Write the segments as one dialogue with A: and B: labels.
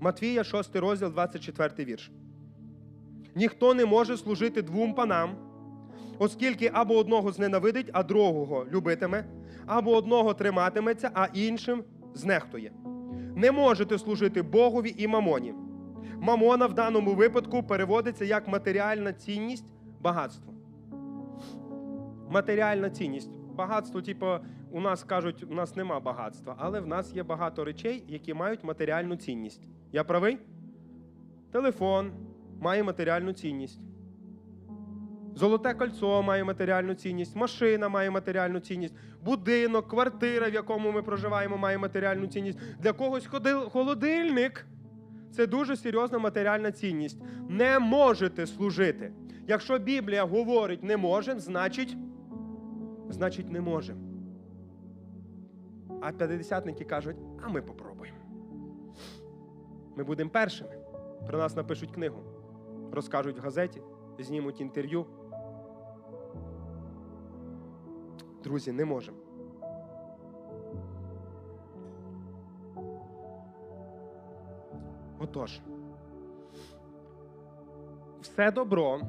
A: Матвія, 6 розділ, 24 вірш. Ніхто не може служити двом панам, оскільки або одного зненавидить, а другого любитиме, або одного триматиметься, а іншим знехтує. Не можете служити Богові і мамоні. Мамона в даному випадку переводиться як матеріальна цінність, багатство. Матеріальна цінність. Багатство, типу, у нас кажуть, у нас нема багатства, але в нас є багато речей, які мають матеріальну цінність. Я правий? Телефон має матеріальну цінність. Золоте кольцо має матеріальну цінність, машина має матеріальну цінність, будинок, квартира, в якому ми проживаємо, має матеріальну цінність. Для когось холодильник це дуже серйозна матеріальна цінність. Не можете служити. Якщо Біблія говорить не можемо, значить, значить не можемо. А п'ятдесятники кажуть, а ми попробуємо. Ми будемо першими. Про нас напишуть книгу, розкажуть в газеті, знімуть інтерв'ю. Друзі, не можемо. Отож, все добро,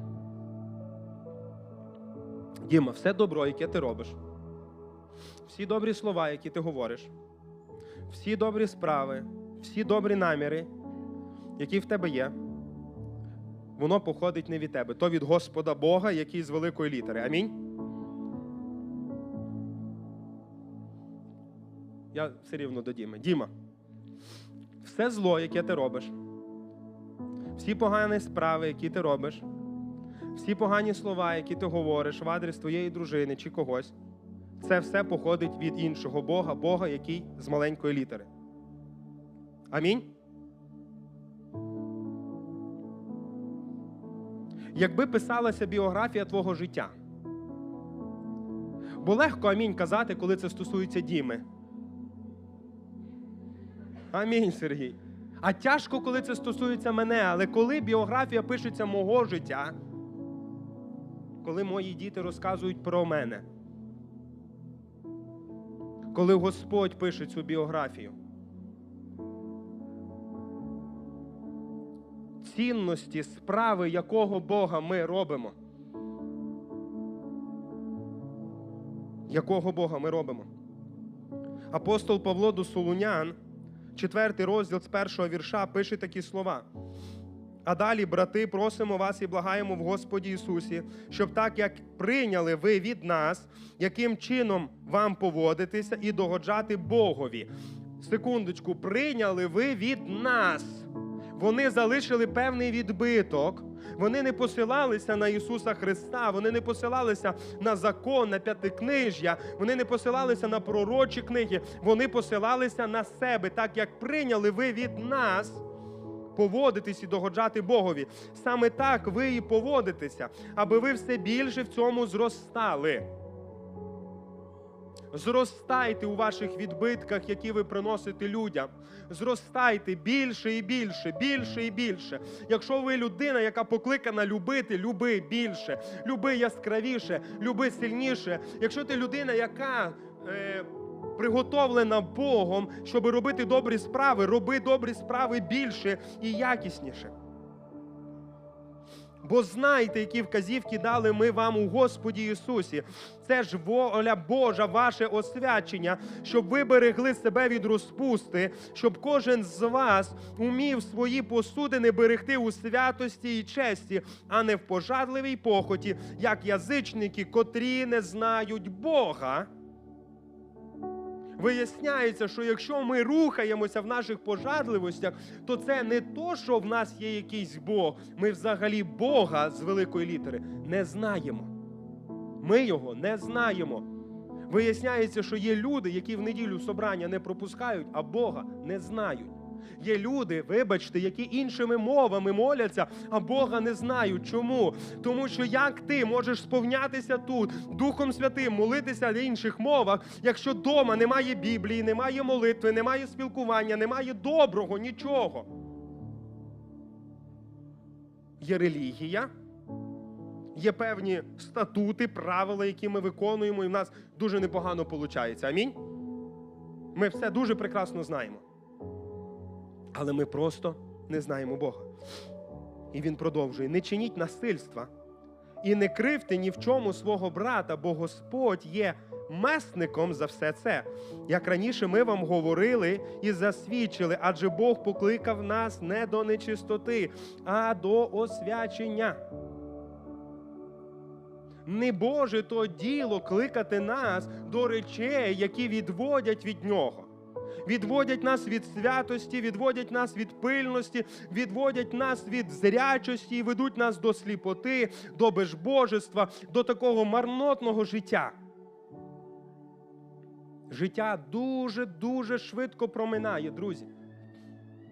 A: Діма, все добро, яке ти робиш, всі добрі слова, які ти говориш, всі добрі справи, всі добрі наміри, які в тебе є, воно походить не від тебе, то від Господа Бога, який з великої літери. Амінь. Я все рівно до Діми. Діма, все зло, яке ти робиш, всі погані справи, які ти робиш, всі погані слова, які ти говориш в адрес твоєї дружини чи когось, це все походить від іншого Бога, Бога, який з маленької літери. Амінь. Якби писалася біографія твого життя, бо легко амінь казати, коли це стосується Діми. Амінь, Сергій. А тяжко, коли це стосується мене, але коли біографія пишеться мого життя, коли мої діти розказують про мене, коли Господь пише цю біографію, цінності, справи, якого Бога ми робимо. Якого Бога ми робимо? Апостол Павло до Солунян, четвертий розділ з першого вірша, пише такі слова. А далі, брати, просимо вас і благаємо в Господі Ісусі, щоб так як прийняли ви від нас, яким чином вам поводитися і догоджати Богові. Секундочку, прийняли ви від нас. Вони залишили певний відбиток. Вони не посилалися на Ісуса Христа, вони не посилалися на закон, на п'ятикнижжя, вони не посилалися на пророчі книги, вони посилалися на себе, так як прийняли ви від нас поводитись і догоджати Богові. Саме так ви і поводитеся, аби ви все більше в цьому зростали. Зростайте у ваших відбитках, які ви приносите людям. Зростайте більше і більше, більше і більше. Якщо ви людина, яка покликана любити, люби більше, люби яскравіше, люби сильніше. Якщо ти людина, яка е, приготовлена Богом, щоб робити добрі справи, роби добрі справи більше і якісніше. Бо знайте, які вказівки дали ми вам у Господі Ісусі. Це ж воля Божа, ваше освячення, щоб ви берегли себе від розпусти, щоб кожен з вас умів свої посудини берегти у святості і честі, а не в пожадливій похоті, як язичники, котрі не знають Бога. Виясняється, що якщо ми рухаємося в наших пожадливостях, то це не то, що в нас є якийсь Бог. Ми взагалі Бога з великої літери не знаємо. Ми його не знаємо. Виясняється, що є люди, які в неділю собрання не пропускають, а Бога не знають. Є люди, вибачте, які іншими мовами моляться, а Бога не знають. Чому? Тому що як ти можеш сповнятися тут Духом Святим, молитися в інших мовах, якщо вдома немає Біблії, немає молитви, немає спілкування, немає доброго, нічого. Є релігія, є певні статути, правила, які ми виконуємо, і в нас дуже непогано виходить. Амінь. Ми все дуже прекрасно знаємо. Але ми просто не знаємо Бога. І він продовжує: не чиніть насильства і не кривте ні в чому свого брата, бо Господь є месником за все це. Як раніше ми вам говорили і засвідчили, адже Бог покликав нас не до нечистоти, а до освячення. Не Боже то діло кликати нас до речей, які відводять від нього. Відводять нас від святості, відводять нас від пильності, відводять нас від зрячості і ведуть нас до сліпоти, до безбожества, до такого марнотного життя. Життя дуже-дуже швидко проминає, друзі.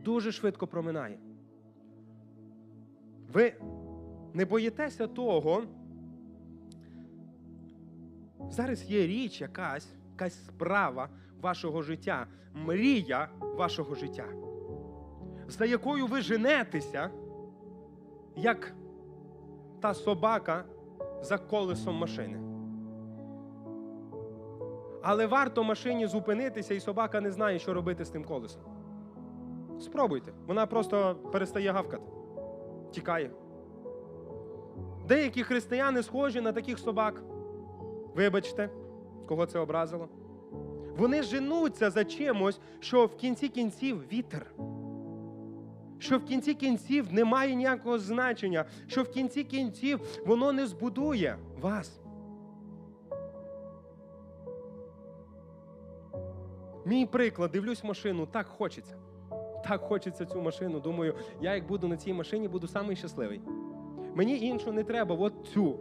A: Дуже швидко проминає. Ви не боїтеся того. Зараз є річ якась, якась справа вашого життя, мрія вашого життя, за якою ви женетеся, як та собака за колесом машини. Але варто машині зупинитися, і собака не знає, що робити з тим колесом. Спробуйте. Вона просто перестає гавкати, тікає. Деякі християни схожі на таких собак. Вибачте, кого це образило. Вони женуться за чимось, що в кінці кінців вітер. Що в кінці кінців немає ніякого значення, що в кінці кінців воно не збудує вас. Мій приклад, дивлюсь машину, так хочеться. Так хочеться цю машину. Думаю, я як буду на цій машині, буду самий щасливий. Мені іншу не треба, от цю.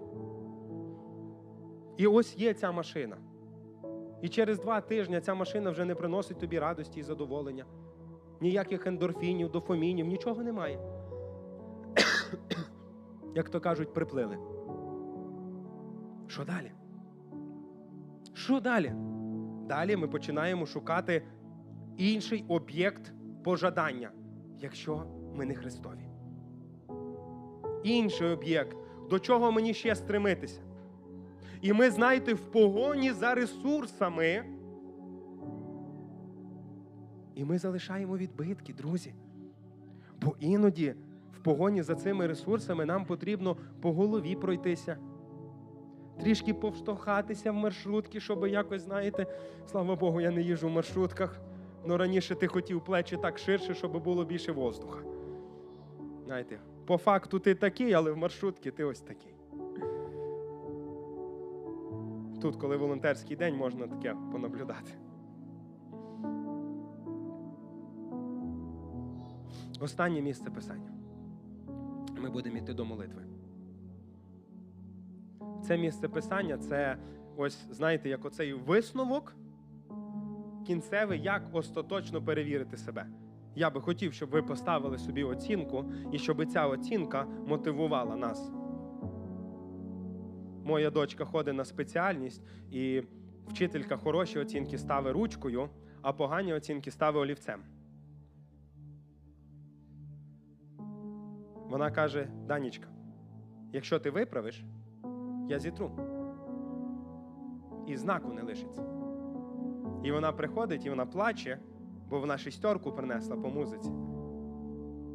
A: І ось є ця машина. І через два тижні ця машина вже не приносить тобі радості і задоволення. Ніяких ендорфінів, дофамінів, нічого немає. Як то кажуть, приплили. Що далі? Що далі? Далі ми починаємо шукати інший об'єкт пожадання, якщо ми не Христові. Інший об'єкт, до чого мені ще стремитися. І ми, знаєте, в погоні за ресурсами. І ми залишаємо відбитки, друзі. Бо іноді в погоні за цими ресурсами нам потрібно по голові пройтися, трішки повштовхатися в маршрутки, щоб якось, знаєте, слава Богу, я не їжу в маршрутках. Ну раніше ти хотів плечі так ширше, щоб було більше воздуха. Знаєте, по факту ти такий, але в маршрутці ти ось такий. Тут, коли волонтерський день, можна таке понаблюдати. Останнє місце писання. Ми будемо йти до молитви. Це місце писання це ось, знаєте, як оцей висновок кінцевий, як остаточно перевірити себе. Я би хотів, щоб ви поставили собі оцінку і щоб ця оцінка мотивувала нас. Моя дочка ходить на спеціальність, і вчителька хороші оцінки ставить ручкою, а погані оцінки ставить олівцем. Вона каже: Данічка, якщо ти виправиш, я зітру. І знаку не лишиться. І вона приходить і вона плаче, бо вона шістерку принесла по музиці.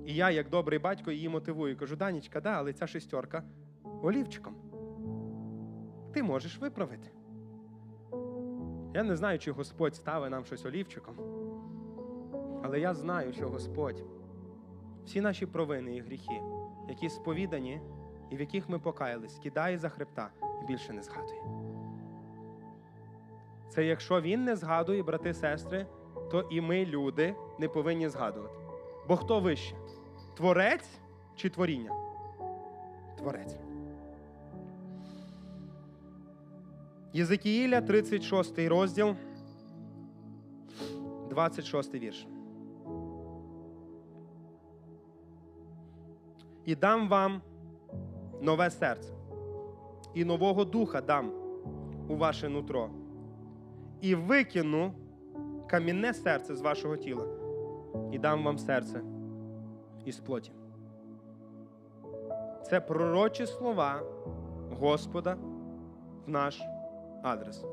A: І я, як добрий батько, її мотивую. Кажу, Данічка, да, але ця шістерка олівчиком. Ти можеш виправити. Я не знаю, чи Господь ставить нам щось олівчиком. Але я знаю, що Господь всі наші провини і гріхи, які сповідані і в яких ми покаялись, кидає за хребта і більше не згадує. Це якщо він не згадує, брати сестри, то і ми, люди, не повинні згадувати. Бо хто вище? Творець чи творіння? Творець. Єзекіїля, 36 розділ, 26 вірш. І дам вам нове серце, і нового духа дам у ваше нутро, і викину камінне серце з вашого тіла, і дам вам серце із плоті. Це пророчі слова Господа в наш адрес.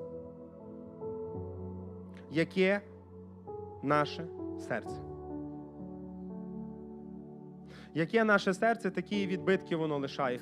A: Яке наше серце? Яке наше серце, такі відбитки воно лишає.